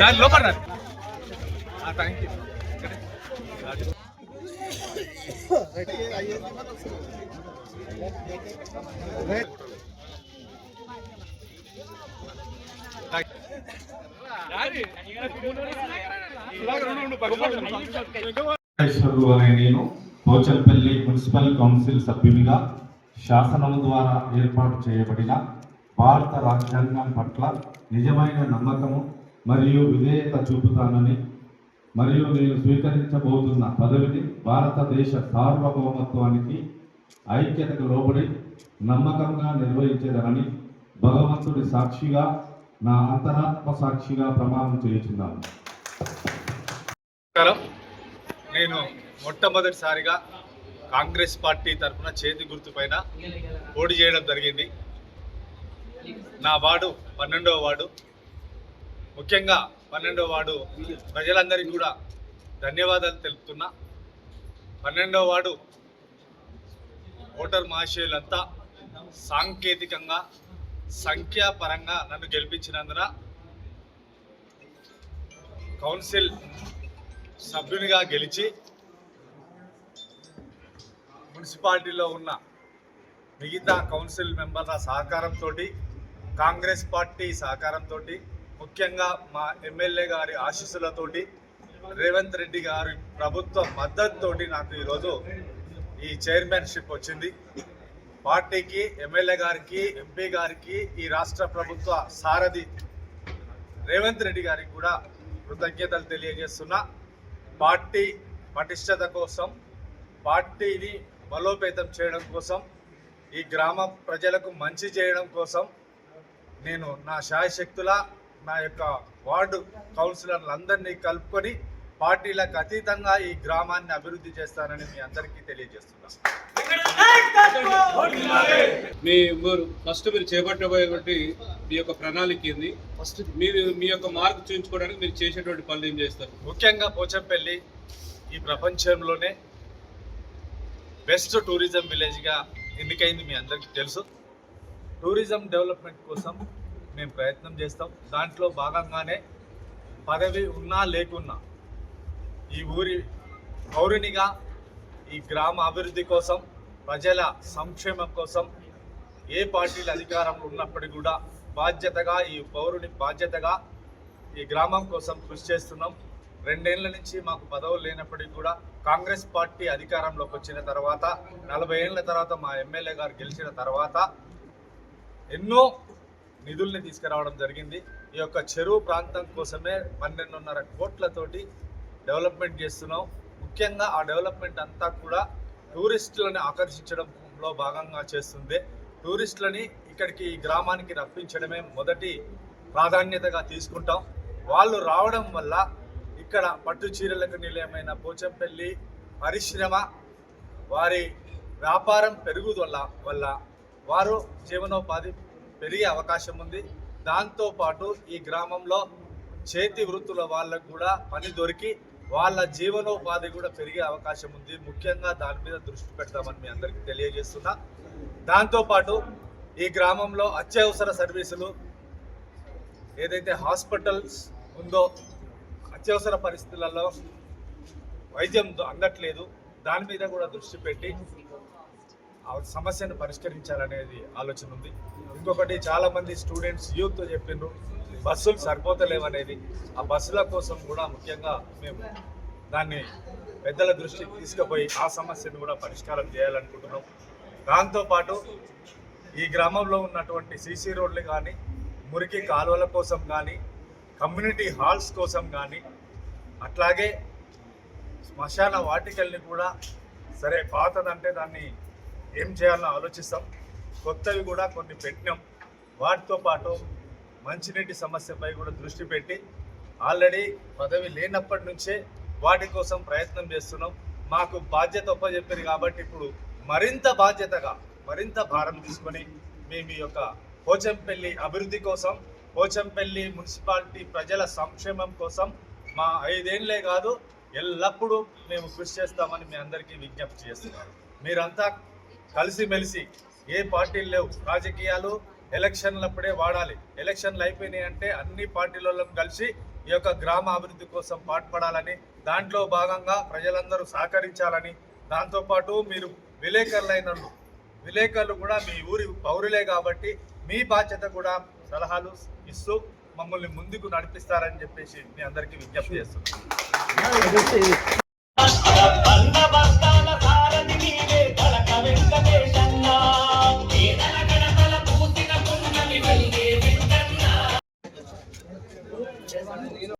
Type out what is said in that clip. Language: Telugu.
దాని లోపల థ్యాంక్ యూ అనే నేను పోచంపల్లి మున్సిపల్ కౌన్సిల్ సభ్యునిగా శాసనం ద్వారా ఏర్పాటు చేయబడిన భారత రాజ్యాంగం పట్ల నిజమైన నమ్మకము మరియు విధేయత చూపుతానని మరియు నేను స్వీకరించబోతున్న పదవిని భారతదేశ సార్వభౌమత్వానికి ఐక్యతకు లోబడి నమ్మకంగా నిర్వహించదనని భగవంతుడి సాక్షిగా నా అంతరాత్మ సాక్షిగా ప్రమాణం చేస్తున్నాను నేను మొట్టమొదటిసారిగా కాంగ్రెస్ పార్టీ తరఫున చేతి గుర్తుపైన పోటీ చేయడం జరిగింది. నా వార్డు పన్నెండవ వార్డు ముఖ్యంగా పన్నెండో వార్డు ప్రజలందరికీ కూడా ధన్యవాదాలు తెలుపుతున్నా. పన్నెండవ వార్డు ఓటర్ మహాశయులంతా సాంకేతికంగా సంఖ్యాపరంగా నన్ను గెలిపించినందున కౌన్సిల్ సభ్యునిగా గెలిచి మున్సిపాలిటీలో ఉన్న మిగతా కౌన్సిల్ మెంబర్ల సహకారంతో కాంగ్రెస్ పార్టీ సహకారంతో ముఖ్యంగా మా ఎమ్మెల్యే గారి ఆశీస్సులతోటి రేవంత్ రెడ్డి గారి ప్రభుత్వ మద్దతుతోటి నాకు ఈరోజు ఈ చైర్మన్షిప్ వచ్చింది. పార్టీకి ఎమ్మెల్యే గారికి ఎంపీ గారికి ఈ రాష్ట్ర ప్రభుత్వ సారథి రేవంత్ రెడ్డి గారికి కూడా కృతజ్ఞతలు తెలియజేస్తున్నా. పార్టీ పటిష్టత కోసం పార్టీని బలోపేతం చేయడం కోసం ఈ గ్రామ ప్రజలకు మంచి చేయడం కోసం నేను నా శాయశక్తుల నా యొక్క వార్డు కౌన్సిలర్లందరినీ కలుపుకొని పార్టీలకు అతీతంగా ఈ గ్రామాన్ని అభివృద్ధి చేస్తానని మీ అందరికీ తెలియజేస్తున్నా. మీ మీరు ఫస్ట్ మీరు చేపట్టబోయేటువంటి మీ యొక్క ప్రణాళిక ఏంది? ఫస్ట్ మీరు మీ యొక్క మార్క్ చూపించుకోవడానికి మీరు చేసేటువంటి పనులు ఏం చేస్తారు? ముఖ్యంగా పోచంపల్లి ఈ ప్రపంచంలోనే బెస్ట్ టూరిజం విలేజ్గా ఎన్నికైంది మీ అందరికీ తెలుసు. టూరిజం డెవలప్మెంట్ కోసం మేము ప్రయత్నం చేస్తాం. దాంట్లో భాగంగానే పదవి ఉన్నా లేకున్నా ఈ ఊరి పౌరునిగా ఈ గ్రామ అభివృద్ధి కోసం ప్రజల సంక్షేమం కోసం ఏ పార్టీలు అధికారంలో ఉన్నప్పటికీ కూడా బాధ్యతగా ఈ పౌరుని బాధ్యతగా ఈ గ్రామం కోసం కృషి చేస్తున్నాం. రెండేళ్ళ నుంచి మాకు పదవులు లేనప్పటికీ కూడా కాంగ్రెస్ పార్టీ అధికారంలోకి వచ్చిన తర్వాత నలభై ఏళ్ళ తర్వాత మా ఎమ్మెల్యే గారు గెలిచిన తర్వాత ఎన్నో నిధుల్ని తీసుకురావడం జరిగింది. ఈ యొక్క చెరువు ప్రాంతం కోసమే పన్నెండున్నర కోట్లతోటి డెవలప్మెంట్ చేస్తున్నాం. ముఖ్యంగా ఆ డెవలప్మెంట్ అంతా కూడా టూరిస్టులను ఆకర్షించడంలో భాగంగా చేస్తుంది. టూరిస్టులని ఇక్కడికి ఈ గ్రామానికి రప్పించడమే మొదటి ప్రాధాన్యతగా తీసుకుంటాం. వాళ్ళు రావడం వల్ల ఇక్కడ పట్టు చీరలకు నిలయమైన పోచంపల్లి పరిశ్రమ వారి వ్యాపారం పెరుగుదల వల్ల వారు జీవనోపాధి పెరిగే అవకాశం ఉంది. దాంతోపాటు ఈ గ్రామంలో చేతి వృత్తుల వాళ్ళకు కూడా పని దొరికి వాళ్ళ జీవనోపాధి కూడా పెరిగే అవకాశం ఉంది. ముఖ్యంగా దాని మీద దృష్టి పెడతామని మీ అందరికీ తెలియజేస్తున్నా. దాంతోపాటు ఈ గ్రామంలో అత్యవసర సర్వీసులు ఏదైతే హాస్పిటల్స్ ఉందో అత్యవసర పరిస్థితులలో వైద్యం అందట్లేదు. దాని మీద కూడా దృష్టి పెట్టి ఆ సమస్యను పరిష్కరించాలనేది ఆలోచన ఉంది. ఇంకొకటి చాలా మంది స్టూడెంట్స్ యూత్ చెప్పిండ్రు బస్సులు సరిపోతలేవనేది. ఆ బస్సుల కోసం కూడా ముఖ్యంగా మేము దాన్ని పెద్దల దృష్టికి తీసుకుపోయి ఆ సమస్యను కూడా పరిష్కారం చేయాలనుకుంటున్నాం. దాంతోపాటు ఈ గ్రామంలో ఉన్నటువంటి సీసీ రోడ్లు కానీ మురికి కాలువల కోసం కానీ కమ్యూనిటీ హాల్స్ కోసం కానీ అట్లాగే శ్మశాన వాటికల్ని కూడా సరే పాతదంటే దాన్ని ఏం చేయాలో ఆలోచిస్తాం. కొత్తవి కూడా కొన్ని పెట్టినాం. వాటితో పాటు మంచినీటి సమస్యపై కూడా దృష్టి పెట్టి ఆల్రెడీ పదవి లేనప్పటి నుంచే వాటి కోసం ప్రయత్నం చేస్తున్నాం. మాకు బాధ్యత ఒప్పజెప్పారు కాబట్టి ఇప్పుడు మరింత బాధ్యతగా మరింత భారం తీసుకొని మేము ఈ యొక్క పోచంపల్లి అభివృద్ధి కోసం పోచంపల్లి మున్సిపాలిటీ ప్రజల సంక్షేమం కోసం మా ఐదేళ్ళే కాదు ఎల్లప్పుడూ మేము కృషి చేస్తామని మీ అందరికీ విజ్ఞప్తి చేస్తున్నాం మీరంతా కలిసిమెలిసి ఏ పార్టీలు లేవు. రాజకీయాలు ఎలక్షన్లప్పుడే వాడాలి. ఎలక్షన్లు అయిపోయినాయి అంటే అన్ని పార్టీలలో కలిసి ఈ యొక్క గ్రామ అభివృద్ధి కోసం పాటుపడాలని దాంట్లో భాగంగా ప్రజలందరూ సహకరించాలని. దాంతోపాటు మీరు విలేకరులైన విలేకరులు కూడా మీ ఊరి పౌరులే కాబట్టి మీ బాధ్యత కూడా సలహాలు ఇస్తూ మమ్మల్ని ముందుకు నడిపిస్తారని చెప్పేసి మీ అందరికీ విజ్ఞప్తి చేస్తున్నాను